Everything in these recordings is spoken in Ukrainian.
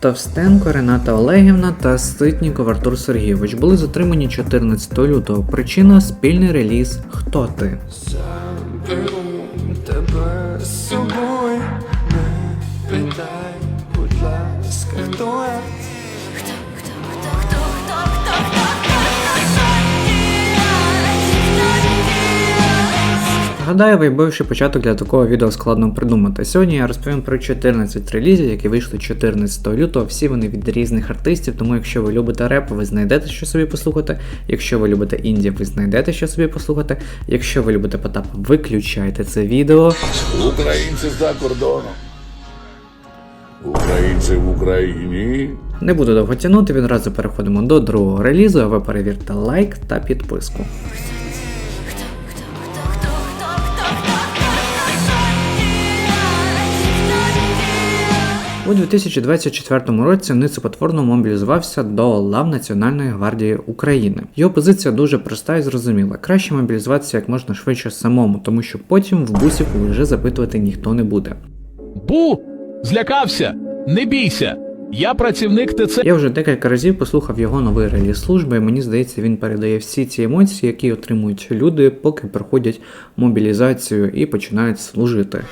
Товстенко Рената Олегівна та Ситніков Артур Сергійович були затримані 14 лютого. Причина спільний реліз Хто ти? Заберу тебе з собою, Гадаю, вийбивши початок для такого відео складно придумати. Сьогодні я розповім про 14 релізів, які вийшли 14 лютого. Всі вони від різних артистів. Тому якщо ви любите реп, ви знайдете що собі послухати. Якщо ви любите інді, ви знайдете що собі послухати. Якщо ви любите Потапа, виключайте це відео. Українці за кордоном. Українці в Україні. Не буду довго тягнути, відразу переходимо до другого релізу, а ви перевірте лайк та підписку. У 2024 році Ницепотворно мобілізувався до лав Національної гвардії України. Його позиція дуже проста і зрозуміла. Краще мобілізуватися як можна швидше самому, тому що потім в бусіку вже запитувати ніхто не буде. Бу! Злякався! Не бійся! Я працівник ТЦ. Я вже декілька разів послухав його новий реліз служби, і мені здається, він передає всі ці емоції, які отримують люди, поки проходять мобілізацію і починають служити.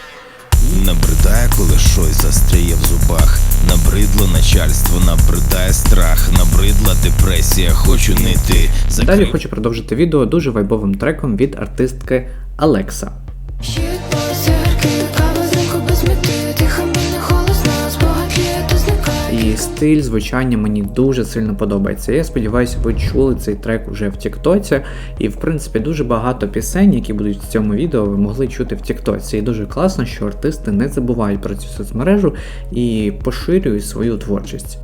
Набридає, коли щось застряє в зубах. Набридло начальство, набридає страх, набридла депресія, хочу не йти. Далі хочу продовжити відео дуже вайбовим треком від артистки Алекса. Стиль звучання мені дуже сильно подобається. Я сподіваюся, ви чули цей трек уже в Тіктоці. І в принципі дуже багато пісень, які будуть в цьому відео, ви могли чути в Тіктоці. І дуже класно, що артисти не забувають про цю соцмережу і поширюють свою творчість.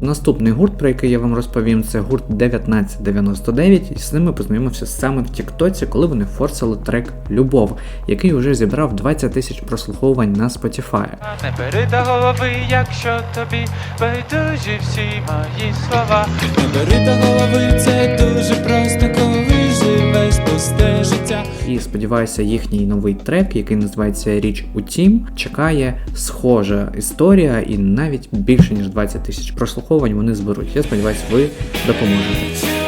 Наступний гурт, про який я вам розповім, це гурт 1999, і з ними познайомився саме в Тіктоці, коли вони форсили трек Любов, який вже зібрав 20 тисяч прослуховувань на Spotify. Не бери до голови, якщо тобі байдужі всі мої слова. Не бери до голови, це дуже просто, коли пусте життя. І сподіваюся, їхній новий трек, який називається Річ у Тім, чекає схожа історія, і навіть більше ніж 20 тисяч прослуховувань вони зберуть. Я сподіваюся, ви допоможете.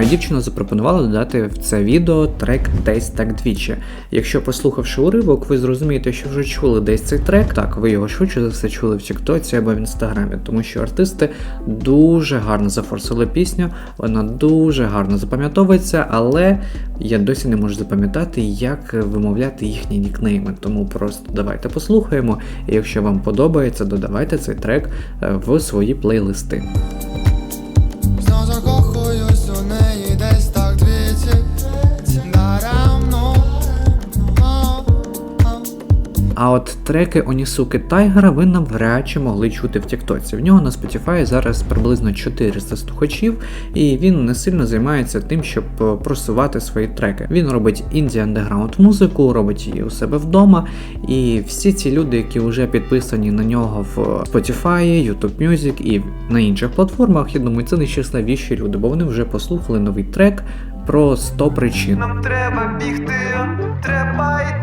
Моя дівчина запропонувала додати в це відео трек Десь так двічі. Якщо послухавши уривок, ви зрозумієте, що вже чули десь цей трек. Так, ви його швидше за все чули в Тіктоці або в інстаграмі, тому що артисти дуже гарно зафорсили пісню, вона дуже гарно запам'ятовується, але я досі не можу запам'ятати, як вимовляти їхні нікнейми. Тому просто давайте послухаємо. І якщо вам подобається, додавайте цей трек е, в свої плейлисти. А от треки Онісуки Тайгера ви навряд чи могли чути в Тіктоці. В нього на Spotify зараз приблизно 400 слухачів, і він не сильно займається тим, щоб е, просувати свої треки. Він робить інді андеграунд музику, робить її у себе вдома. І всі ці люди, які вже підписані на нього в Spotify, YouTube Music і на інших платформах, я думаю, це найщасливіші люди, бо вони вже послухали новий трек про 100 причин. Нам треба бігти, треба йти.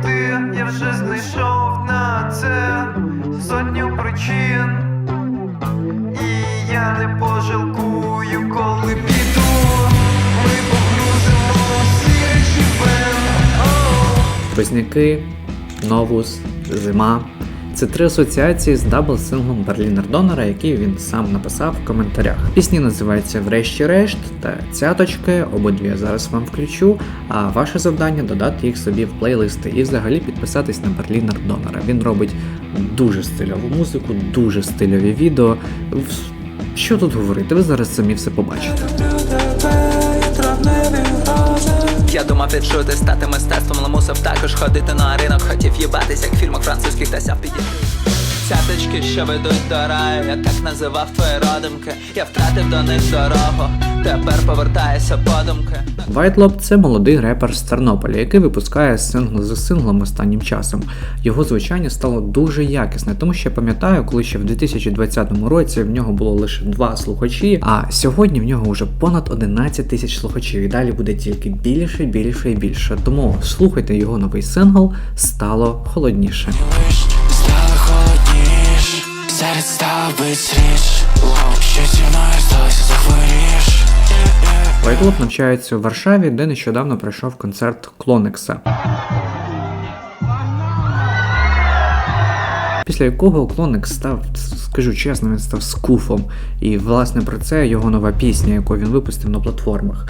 Причин. І я не пожалкую, коли піду. Ми погрузимо всі речі Близнюки, Новус, Зима. Це три асоціації з дабл-синглом Берлінер Донора, який він сам написав в коментарях. Пісні називаються Врешті-решт та цяточки. Обидві я зараз вам включу. А ваше завдання додати їх собі в плейлисти і взагалі підписатись на Берлінер Донора. Він робить дуже стильову музику, дуже стильові відео. Що тут говорити? Ви зараз самі все побачите. Я думав відчути стати мистецтвом, але мусив також ходити на ринок. Хотів їбатись, як в фільмах французьких та сяв підійти. Десяточки, що ведуть до раю, я так називав твої родимки. Я втратив до них дорогу, тепер повертаюся подумки. Вайтлоп це молодий репер з Тернополя, який випускає сингл за синглом останнім часом. Його звучання стало дуже якісне, тому що я пам'ятаю, коли ще в 2020 році в нього було лише два слухачі, а сьогодні в нього вже понад 11 тисяч слухачів, і далі буде тільки більше, більше і більше. Тому слухайте його новий сингл стало холодніше. Холодніш, серед став бистріш Що зі мною сталося, захворіш Вайтлоп навчається у Варшаві, де нещодавно пройшов концерт Клонекса. Після якого Клонекс став, скажу чесно, він став скуфом. І власне про це його нова пісня, яку він випустив на платформах.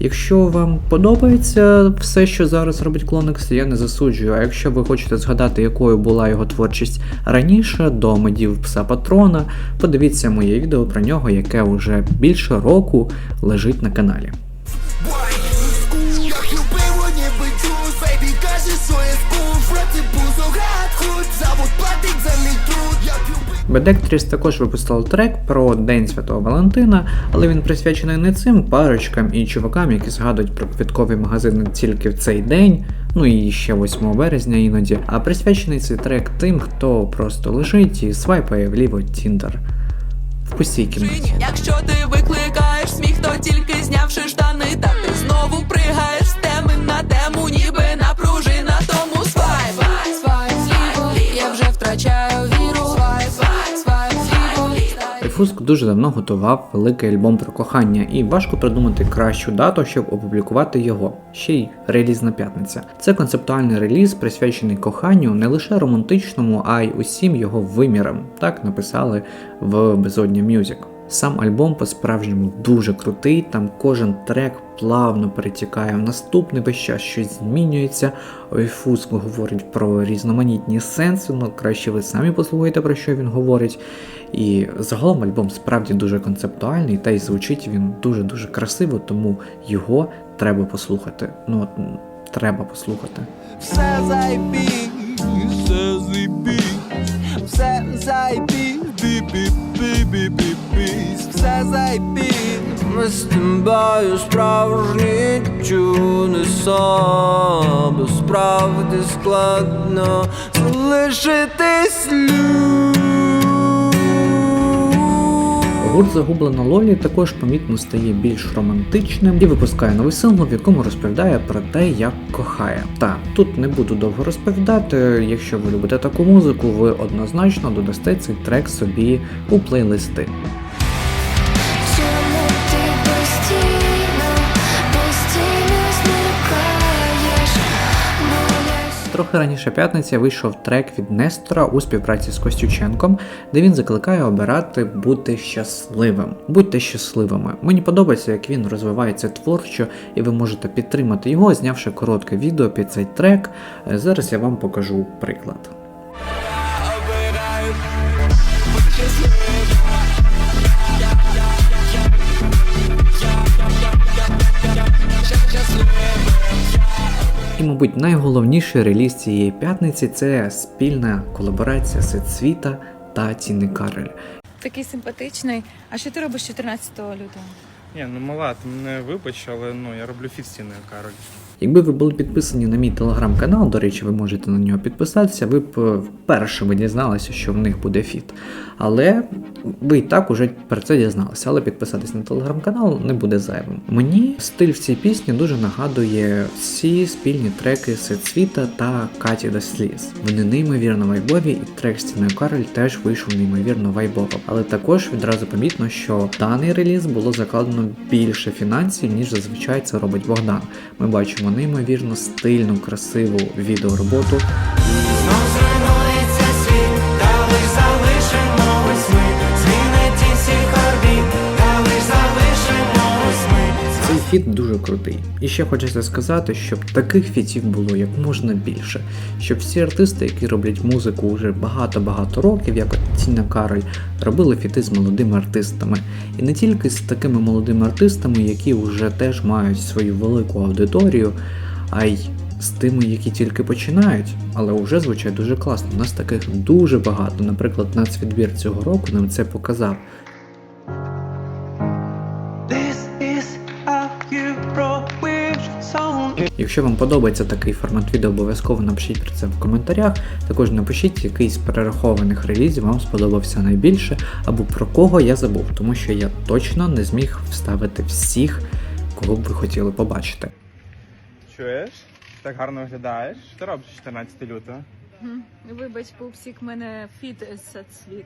Якщо вам подобається все, що зараз робить Клоникс, я не засуджую. А якщо ви хочете згадати, якою була його творчість раніше, до медів пса Патрона, подивіться моє відео про нього, яке вже більше року лежить на каналі. Чув, бейбі, каже, що я спув Проти пузо гад, худ, завод платить за мій труд Бедектріс також випустили трек про День Святого Валентина, але він присвячений не цим парочкам і чувакам, які згадують про квіткові магазини тільки в цей день, ну і ще 8 березня іноді, а присвячений цей трек тим, хто просто лежить і свайпає вліво Тіндер. В пустій кімнаті. Якщо ти викликаєш сміх, то тільки знявши штани, та ти знову пригаєш Рифуск дуже давно готував великий альбом про кохання, і важко придумати кращу дату, щоб опублікувати його. Ще й релізна п'ятниця. Це концептуальний реліз, присвячений коханню не лише романтичному, а й усім його вимірам. Так написали в Безодня Music. Сам альбом по-справжньому дуже крутий, там кожен трек плавно перетікає в наступний весь час щось змінюється. Ойфуск говорить про різноманітні сенси, ну краще ви самі послухайте про що він говорить. І загалом альбом справді дуже концептуальний, та й звучить він дуже-дуже красиво, тому його треба послухати. Ну, от, треба послухати. Все зайбі, все зайбі Все зайбі, бі-бі-бі-бі-бі Все зайбі Ми з тобою справжні чудеса Бо справді складно залишитись Гурт Загублена Лолі також помітно стає більш романтичним і випускає новий сингл, в якому розповідає про те, як кохає. Та тут не буду довго розповідати. Якщо ви любите таку музику, ви однозначно додасте цей трек собі у плейлисти. Трохи раніше п'ятниця вийшов трек від Нестора у співпраці з Костюченком, де він закликає обирати бути щасливим. Будьте щасливими. Мені подобається, як він розвивається творчо, і ви можете підтримати його, знявши коротке відео під цей трек. Е, Зараз я вам покажу приклад. І, мабуть, найголовніший реліз цієї п'ятниці це спільна колаборація Сецвіта та Тіни Карель. Такий симпатичний. А що ти робиш 14 лютого? Ні, ну мала, ти мене вибач, але ну я роблю фіт з Тіною Кароль. Якби ви були підписані на мій телеграм-канал, до речі, ви можете на нього підписатися, ви б е, вперше дізналися, що в них буде фіт. Але ви і так уже про це дізналися, але підписатись на телеграм-канал не буде зайвим. Мені стиль в цій пісні дуже нагадує всі спільні треки Сецвіта та Каті до сліз. Вони неймовірно вайбові, і трек з Тіною Кароль теж вийшов неймовірно вайбово. Але також відразу помітно, що даний реліз було закладено більше фінансів, ніж зазвичай це робить Богдан. Ми бачимо неймовірно стильну, красиву відеороботу. Фіт дуже крутий. І ще хочеться сказати, щоб таких фітів було як можна більше, щоб всі артисти, які роблять музику вже багато-багато років, як Тіна Кароль, робили фіти з молодими артистами. І не тільки з такими молодими артистами, які вже теж мають свою велику аудиторію, а й з тими, які тільки починають, але вже звучать дуже класно. У нас таких дуже багато. Наприклад, нацвідбір цього року нам це показав. Якщо вам подобається такий формат відео, обов'язково напишіть про це в коментарях. Також напишіть, який з перерахованих релізів вам сподобався найбільше, або про кого я забув, тому що я точно не зміг вставити всіх, кого б ви хотіли побачити. Чуєш? Так гарно виглядаєш. Що ти робиш 14 лютого? Вибач, пупсик, мене фіт сацвіт.